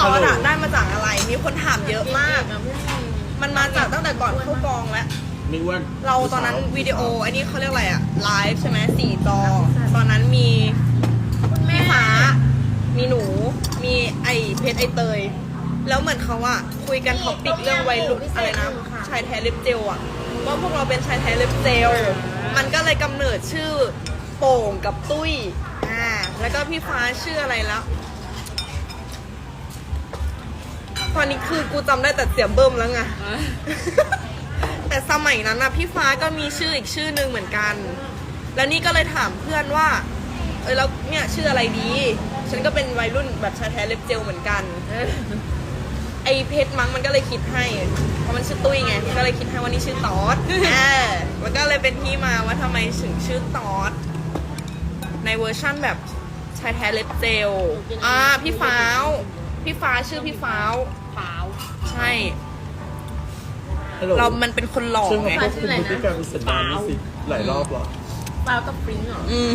ตอนอะได้มาจากอะไร มีคนถามเยอะมาก มันมาจากตั้งแต่ก่อนเข้ากองแล้วไม่อ้วนเราตอนนั้นวิดีโออันนี้เขาเรียกอะไรอะไลฟ์ใช่ไหมสี่จอ ตอนนั้นมีพี่ฟ้า มีหนู มีไอเพชรไอเตย แล้วเหมือนเขาอะคุยกันท็อปิกเรื่องวัยรุ่นอะไรนะชายแท้เล็บเจลอะว่าพวกเราเป็นชายแท้เล็บเจล มันก็เลยกำเนิดชื่อโป่งกับตุ้ย อ่า แล้วก็พี่ฟ้าชื่ออะไรแล้ว ตอนนี้คือกูจำได้แต่เสียงเบิ่มแล้วไง แต่สมัยนั้นนะพี่ฟ้าก็มีชื่ออีกชื่อหนึ่งเหมือนกัน แล้วนี่ก็เลยถามเพื่อนว่า เออแล้วเนี่ยชื่ออะไรดี ฉันก็เป็นวัยรุ่นแบบชายแท้เล็บเจลเหมือนกัน ไอเพชรมั้งมันก็เลยคิดให้ เพราะมันชื่อตุ้ยไงก็เลยคิดให้ว่านี่ชื่อตอสเออมันก็เลยเป็นที่มาว่าทำไมถึงชื่อตอสในเวอร์ชั่นแบบชายแท้เล็บเจล อ่า พี่ฟ้าว พี่ฟ้าชื่อพี่ฟ้าว ขาว ใช่ ฮัลโหลเรามันเป็นคนหล่อซึ่งไงเขาควบคุมพฤติกรรมสันดานนี่สิหลายรอบเหรอฟ้าวกับฟริ้งเหรอ อืม